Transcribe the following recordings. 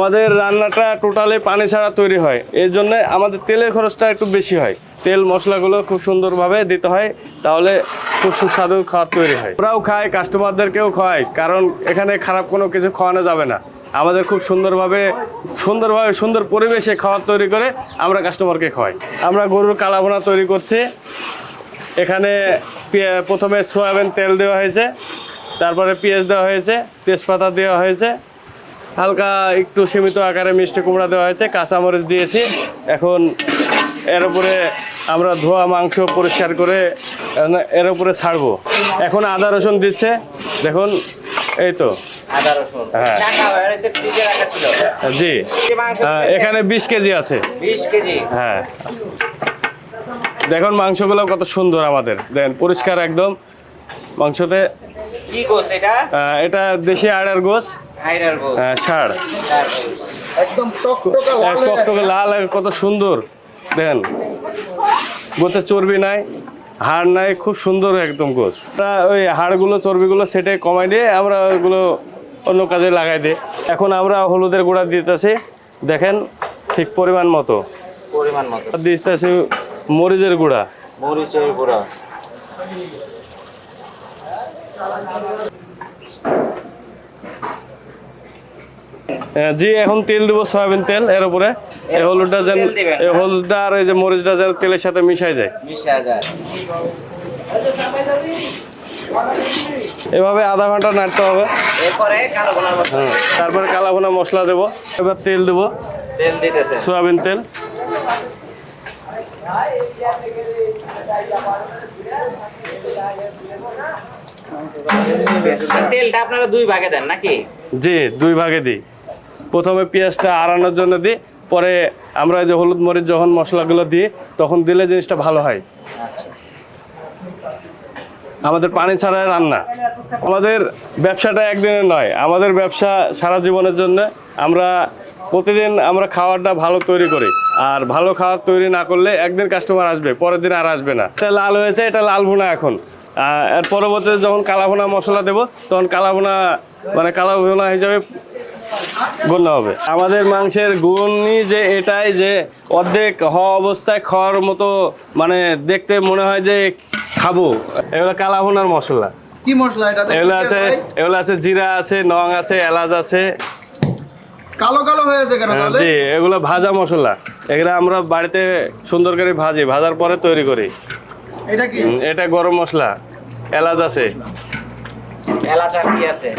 আমাদের রান্নাটা টোটালি পানি ছাড়া তৈরি হয়। এর জন্য আমাদের তেলের খরচটা একটু বেশি হয়। তেল মশলাগুলো খুব সুন্দরভাবে দিতে হয়, তাহলে খুব সুস্বাদু খাবার তৈরি হয়। ওরাও খায় কাস্টমারদেরকেও খাওয়ায় কারণ এখানে খারাপ কোনো কিছু খাওয়ানো যাবে না। আমাদের খুব সুন্দরভাবে সুন্দরভাবে, সুন্দর পরিবেশে খাবার তৈরি করে আমরা কাস্টমারকে খাওয়াই। আমরা গরুর কালাভোনা তৈরি করছি। এখানে প্রথমে সয়াবিন তেল দেওয়া হয়েছে, তারপরে পেঁয়াজ দেওয়া হয়েছে, তেজপাতা দেওয়া হয়েছে হালকা একটু সীমিত আকারে মিষ্টি কুমড়া দেওয়া হয়েছে কাঁচামরিচ দিয়েছি। এখন এর উপরে আমরা ধোয়া মাংস পরিষ্কার করে এর- উপরে ছাড়বো। এখন আদা রসুন দিচ্ছে দেখুন এই তো। হ্যাঁ। হয়ে জি। আহ, এখানে বিশ কেজি আছে। হ্যাঁ। দেখুন মাংসগুলো কত সুন্দর আমাদের। দেখেন পরিষ্কার একদম মাংসতে। কি গোস এটা? এটা দেশি আড়ার গোস। হাইরার গোস একদম লাল টকটকে লাল আর কত সুন্দর। দেখেন গোছে চর্বি নাই হাড় নাই খুব সুন্দর একদম গোছ। আমরা ওই হাড়গুলো চর্বিগুলো সেটে কমাই দিয়ে আমরা ওগুলো অন্য কাজে লাগাই দিই। এখন আমরা হলুদের গুঁড়া দিতেছি দেখেন ঠিক পরিমাণ মতো। পরিমাণ মতো। দিতেছি মরিচের গুঁড়া। মরিচের গুঁড়া। জি এখন তেল দেবো সয়াবিন তেল এর উপরে। এই হলুদটা যেন হ্যাঁ? হলুদটা আর এই যে মরিচটা যেন তেলের সাথে মিশাই যায়। হাজার এভাবে আধা ঘণ্টা নাড়তে হবে। এরপরে কালো গোলার মতো তারপরে কালা ভুনা মশলা দেবো। এবার তেল দেবো। তেল দিতেছে। সয়াবিন তেল। তেলটা আপনারা দুই ভাগে দেন নাকি? জি দুই ভাগে দিই। প্রথমে পেঁয়াজটা আড়ানোর জন্য দিই, পরে আমরা যে হলুদ মরিচ যখন মশলাগুলো দিই, তখন দিলে জিনিসটা ভালো হয়। আমাদের পানি ছাড়া রান্না। আমাদের ব্যবসাটা একদিনের নয়, আমাদের ব্যবসা সারা জীবনের জন্য। আমরা প্রতিদিন আমরা খাবারটা ভালো তৈরি করি, আর ভালো খাবার তৈরি না করলে একদিন কাস্টমার আসবে, পরের দিন আর আসবে না। এটা লাল হয়েছে, এটা লাল ভুনা এখন। এর পরবর্তীতে যখন কালা ভুনা মশলা দেবো, তখন কালা ভুনা মানে কালা ভুনা হিসাবে গণ্য হবে। আমাদের মাংসের গুণই যে এটাই যে অর্ধেক হওয়া অবস্থায় খাওয়ার মতো মানে দেখতে মনে হয় যে খাব। এগুলো কালা ভুনার মশলা। কি মশলা এটা এগুলো আছে এগুলো আছে জিরা আছে নং আছে এলাচ আছে। কালো কালো হয়েছে কেন হ্যাঁ, তাহলে? জি এগুলো ভাজা মশলা। এগুলো আমরা বাড়িতে সুন্দর করে ভাজি ভাজার পরে তৈরি করি। এটা কি? এটা গরম মশলা। এলাচ আছে। এলাচ আর কি আছে?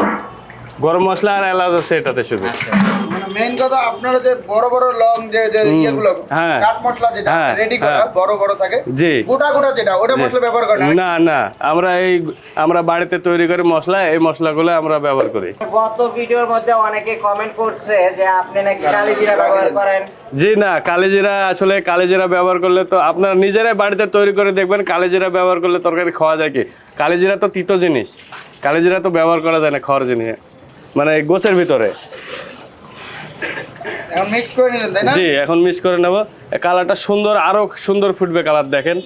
গরম মশলা আর এলাচ আছে এটাতে শুধু। আচ্ছা। মানে মেইন কথা আপনারা যে বড় বড় লং যে যে ইয়েগুলো হ্যাঁ। কাঠ মশলা যেটা হ্যাঁ, রেডি করা হ্যাঁ। বড় বড় থাকে জি। গোটা গোটা যেটা ওটা মশলা ব্যবহার করেন না না আমরা এই আমরা বাড়িতে তৈরি করি মশলা এই মশলাগুলো আমরা ব্যবহার করি। গত ভিডিওর মধ্যে অনেকে কমেন্ট করছে যে আপনি নাকি কালি জিরা ব্যবহার করেন। জি না কালিজিরা আসলে কালিজিরা ব্যবহার করলে তো আপনারা নিজেরাই বাড়িতে তৈরি করে দেখবেন কালিজিরা ব্যবহার করলে তরকারি খাওয়া যায় কি? কালিজিরা তো তিতো জিনিস কালিজিরা তো ব্যবহার করা যায় না খাওয়ার জিনিস। মানে গোছের ভিতরে। এখন মিক্স করে নিলেন তাই না? জি এখন মিক্স করে নেব। কালারটা সুন্দর আরও সুন্দর ফুটবে কালার দেখেন।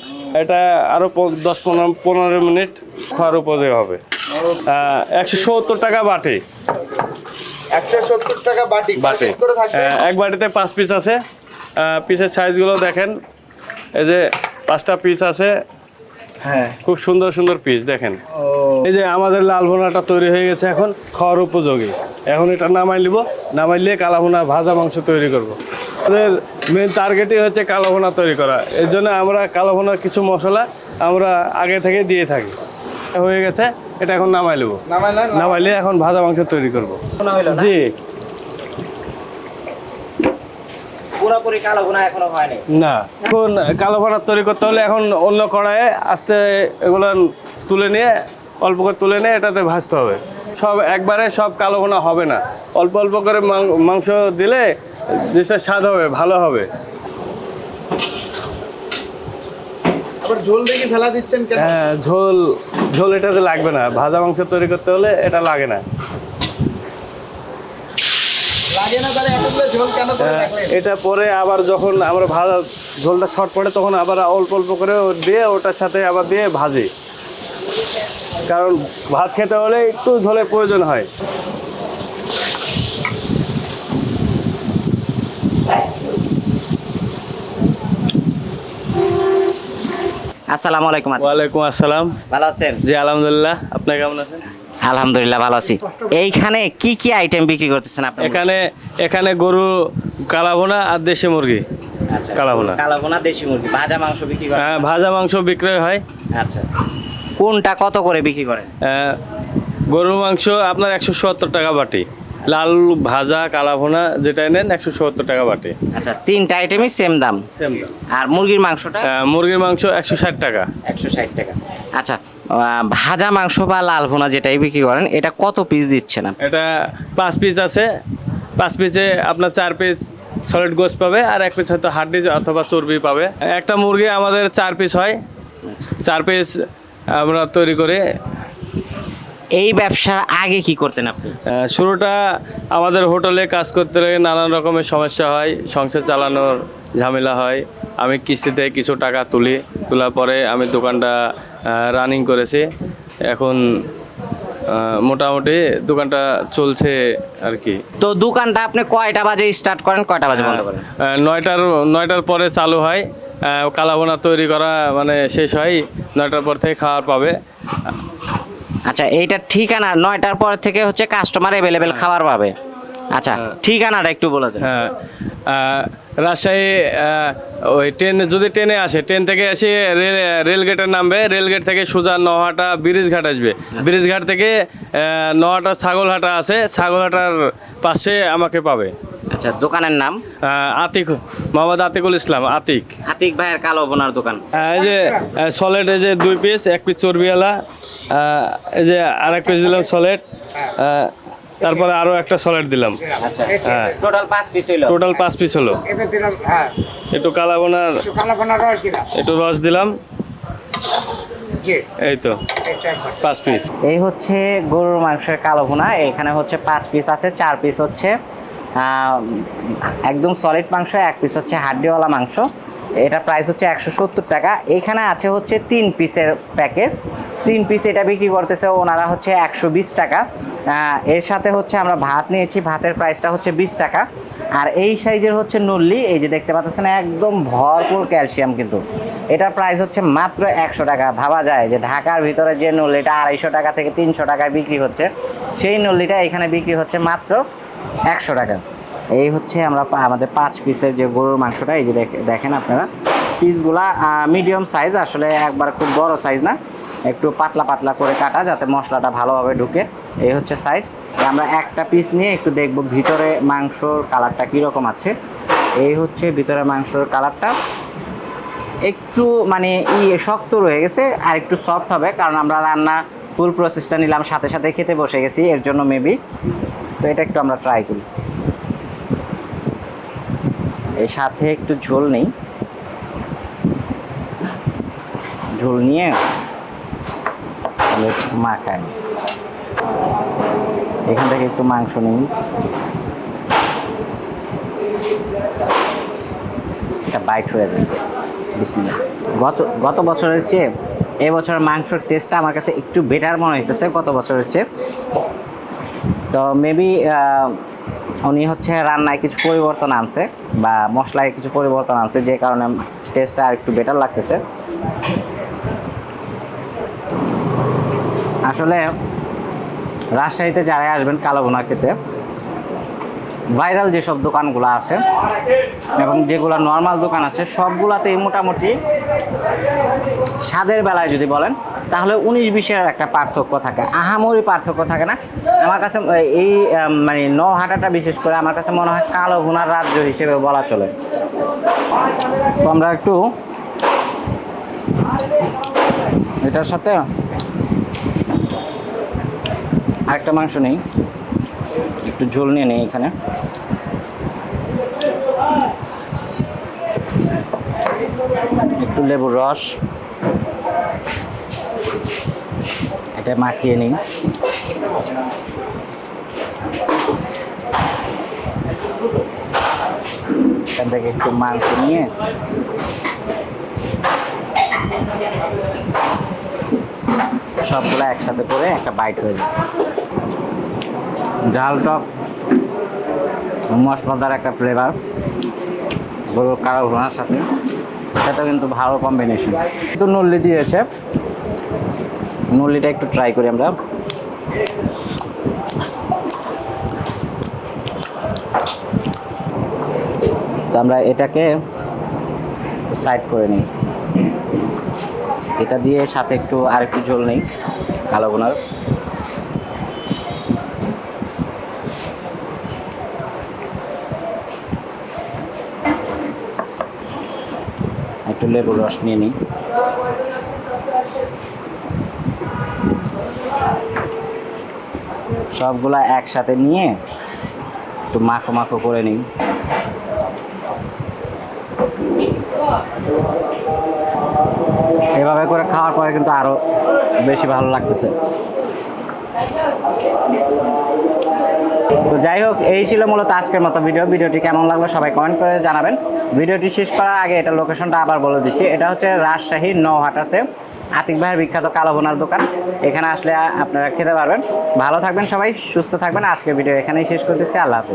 এটা আরও দশ পনেরো পনেরো মিনিট খাওয়ার উপযোগী হবে। একশো সত্তর টাকা বাটি। টাকা বাটি। বাটি। আহ, এক বাটিতে পাঁচ পিস আছে। পিসের সাইজগুলো দেখেন। এই যে পাঁচটা পিস আছে। হ্যাঁ। খুব সুন্দর সুন্দর পিস দেখেন। এই যে আমাদের লাল ভুনাটা তৈরি হয়ে গেছে এখন খাওয়ার উপযোগী। এখন এটা নামাই নিব নামাইলে কালা ভুনা ভাজা মাংস তৈরি করব। আমাদের মেন টার্গেটই হচ্ছে কালো ভুনা তৈরি করা। এর জন্য আমরা কালো ভুনার কিছু মশলা আমরা আগে থেকে দিয়ে থাকি। হয়ে গেছে এটা এখন নামাই নেব। নামাইলে এখন ভাজা মাংস তৈরি করব। জি। পুরোপুরি কালো গুণা এখনও হয়নি। না এখন কালো ভুনা তৈরি করতে হলে এখন অন্য কড়াইয়ে আস্তে এগুলো তুলে নিয়ে অল্প করে তুলে নিয়ে এটাতে ভাজতে হবে। সব একবারে সব কালো ভুনা হবে না। অল্প অল্প করে মাংস দিলে জিনিসটা স্বাদ হবে ভালো হবে। ঝোল দেখি ফেলা দিচ্ছেন কেন? হ্যাঁ ঝোল ঝোল এটাতে লাগবে না। ভাজা মাংস তৈরি করতে হলে এটা লাগে না। হ্যাঁ, এটা পরে আবার যখন আমরা ভাজা ঝোলটা শর্ট পড়ে তখন আবার অল্প অল্প করে দিয়ে ওটার সাথে আবার দিয়ে ভাজি। কারণ ভাত খেতে হলে একটু ঝোলের প্রয়োজন হয়। আসসালামু আলাইকুম ওয়ালাইকুম আসসালাম। ভালো আছেন? জি আলহামদুলিল্লাহ। আপনি কেমন আছেন? আলহামদুলিল্লাহ ভালো আছি। এইখানে কি কি আইটেম বিক্রি করতেছেন আপনি এখানে এখানে গরু কালাভোনা আর দেশি মুরগি। আচ্ছা কালাভোনা। কালাভোনা দেশি মুরগি। ভাজা মাংস বিক্রি করেন? হ্যাঁ, ভাজা মাংস বিক্রয় হয়। আচ্ছা। কোনটা কত করে বিক্রি করেন? গরুর মাংস আপনার একশো সত্তর টাকা বাটি। লাল ভাজা কালাভোনা যেটা নেন একশো সত্তর টাকা বাটে। আচ্ছা তিনটা আইটেমই সেম দাম? সেম দাম। আর মুরগির মাংসটা? মুরগির মাংস একশো ষাট টাকা। একশো ষাট টাকা। আচ্ছা ভাজা মাংস বা লাল ভুনা যেটাই বিক্রি করেন এটা কত পিস দিচ্ছেন? এটা পাঁচ পিস আছে। পাঁচ পিসে আপনার চার পিস সলিড গোস্ট পাবে আর এক পিস হয়তো হাড্ডি অথবা চর্বি পাবে। একটা মুরগি আমাদের চার পিস হয়। চার পিস আমরা তৈরি করে। এই ব্যবসার আগে কি করতেন আপনি? শুরুটা আমাদের হোটেলে কাজ করতে গেলে নানান রকমের সমস্যা হয় সংসার চালানোর ঝামেলা হয়। আমি কিস্তিতে কিছু টাকা তুলি তোলার পরে আমি দোকানটা রানিং করেছি। এখন মোটামুটি দোকানটা চলছে আর কি। তো দোকানটা আপনি কয়টা বাজে স্টার্ট করেন কয়টা বাজে বন্ধ করেন? নয়টার নয়টার পরে চালু হয়। কালাবোনা তৈরি করা মানে শেষ হয় নয়টার পর থেকে খাওয়ার পাবে। আচ্ছা এইটার ঠিকানা নয়টার পর থেকে হচ্ছে কাস্টমার অ্যাভেলেবেল খাবার পাবে। আচ্ছা ঠিকানাটা একটু বলে দেন। হ্যাঁ রাজশাহী ওই ট্রেন যদি ট্রেনে আসে ট্রেন থেকে এসে রেল রেলগেটে নামবে রেলগেট থেকে সোজা নহাটা ব্রিজঘাট আসবে। ব্রিজঘাট থেকে নহাটা ছাগলহাটা আছে ছাগলহাটার পাশে আমাকে পাবে। আচ্ছা দোকানের নাম? আতিক মোহাম্মদ আতিকুল ইসলাম আতিক। আতিক ভাইয়ের কালো বোনার দোকান। এই যে সলেট এই যে দুই পিস এক পিস চর্বিওয়ালা এই যে আর এক পিস দিলাম সলেট তারপরে আরও একটা সলেট দিলাম। আচ্ছা হ্যাঁ। টোটাল পাঁচ পিস হইল। টোটাল পাঁচ পিস হলো। এটা দিলাম হ্যাঁ। একটু কালাবোনার দিলাম। একটু রস দিলাম। এই তো পাঁচ পিস এই হচ্ছে গরুর মাংসের কালো ভুনা এখানে হচ্ছে পাঁচ পিস আছে চার পিস হচ্ছে একদম সলিড মাংস, এক পিস হচ্ছে হাড্ডিওয়ালা মাংস। এটা প্রাইস হচ্ছে একশো সত্তর টাকা। এখানে আছে হচ্ছে তিন পিসের প্যাকেজ তিন পিস এটা বিক্রি করতেছে ওনারা হচ্ছে একশো বিশ টাকা। এর সাথে হচ্ছে আমরা ভাত নিয়েছি। ভাতের প্রাইসটা হচ্ছে বিশ টাকা। আর এই সাইজের হচ্ছে নল্লি, এই যে দেখতে পাচ্ছেন, একদম ভরপুর ক্যালসিয়াম কিন্তু। এটার প্রাইস হচ্ছে মাত্র একশো টাকা। ভাবা যায় যে ঢাকার ভিতরে যে নল্লিটা আড়াইশো টাকা থেকে তিনশো টাকায় বিক্রি হচ্ছে, সেই নল্লিটা এখানে বিক্রি হচ্ছে মাত্র একশো টাকা। এই হচ্ছে আমরা আমাদের পাঁচ পিসের যে গরুর মাংসটা, এই যে দেখ- দেখেন আপনারা। পিসগুলা মিডিয়াম সাইজ আসলে একবার খুব বড় সাইজ না, একটু পাতলা পাতলা করে কাটা যাতে মশলাটা ভালোভাবে ঢুকে। এই হচ্ছে সাইজ আমরা একটা পিস নিয়ে একটু দেখব ভিতরে মাংসর কালারটা কীরকম আছে। এই হচ্ছে ভিতরে মাংসর কালারটা একটু মানে ই শক্ত রয়ে গেছে, আর একটু সফট হবে, কারণ আমরা রান্না ফুল প্রসেসটা নিলাম, সাথে সাথে খেতে বসে গেছি, এর জন্য মেবি তো এটা একটু আমরা ট্রাই করি। এর সাথে একটু ঝোল নেই। ঝোল নিয়ে একটু মাখাই। এখান থেকে একটু মাংস নিই। এটা বাইট হয়ে গত গত বছরের চেয়ে এবছরের মাংসের টেস্টটা আমার কাছে একটু বেটার মনে হইতেছে। গত বছরের চেয়ে তো মেবি উনি হচ্ছে রান্নায় কিছু পরিবর্তন আনছে বা মশলায় কিছু পরিবর্তন আনছে, যে কারণে টেস্টটা আর একটু বেটার লাগতেছে। আসলে রাজশাহীতে যারাই আসবেন কালো ভুনা খেতে ভাইরাল যেসব দোকানগুলো আছে এবং যেগুলো নর্মাল দোকান আছে, সবগুলাতেই মোটামুটি স্বাদের বেলায় যদি বলেন, তাহলে উনিশ বিশের একটা পার্থক্য থাকে। আহামরি পার্থক্য থাকে না। আমার কাছে এই মানে নহাটাটা বিশেষ করে আমার কাছে মনে হয় কালো ভুনার রাজ্য হিসেবে বলা চলে। তো আমরা একটু এটার সাথে আরেকটা মাংস নেই। একটু ঝোল নিয়ে নেই এখানে। একটু লেবুর রস। এটা মাখিয়ে নিই। এখান থেকে একটু মাংস নিয়ে সবগুলো একসাথে করে একটা বাইট হয়ে যায়। ঝাল টক মশলাদার একটা ফ্লেভার গরুর কালো ভুনার সাথে। এটা কিন্তু ভালো কম্বিনেশন কিন্তু নল্লি দিয়েছে। নল্লিটা একটু ট্রাই করি আমরা। তো আমরা এটাকে সাইড করে নিই। এটা দিয়ে সাথে একটু আরেকটু ঝোল নেই কালো বোনার। একটু লেবুর রস নিয়ে নিই। সবগুলা একসাথে নিয়ে একটু মাখো মাখো করে নিই। এভাবে করে খাওয়ার পরে কিন্তু আরও বেশি ভালো লাগতেছে। তো যাই হোক, এই ছিল মূলত আজকের মতো ভিডিও। ভিডিওটি কেমন লাগল সবাই কমেন্ট করে জানাবেন। ভিডিওটি শেষ করার আগে এটা লোকেশনটা আবার বলে দিচ্ছি। এটা হচ্ছে রাজশাহী নৌহাটাতে আতিক ভাইয়ের বিখ্যাত কালো বোনার দোকান। এখানে আসলে আপনারা খেতে পারবেন। ভালো থাকবেন সবাই, সুস্থ থাকবেন। আজকের ভিডিও এখানেই শেষ করতেছি। আল্লাহ হাফিজ।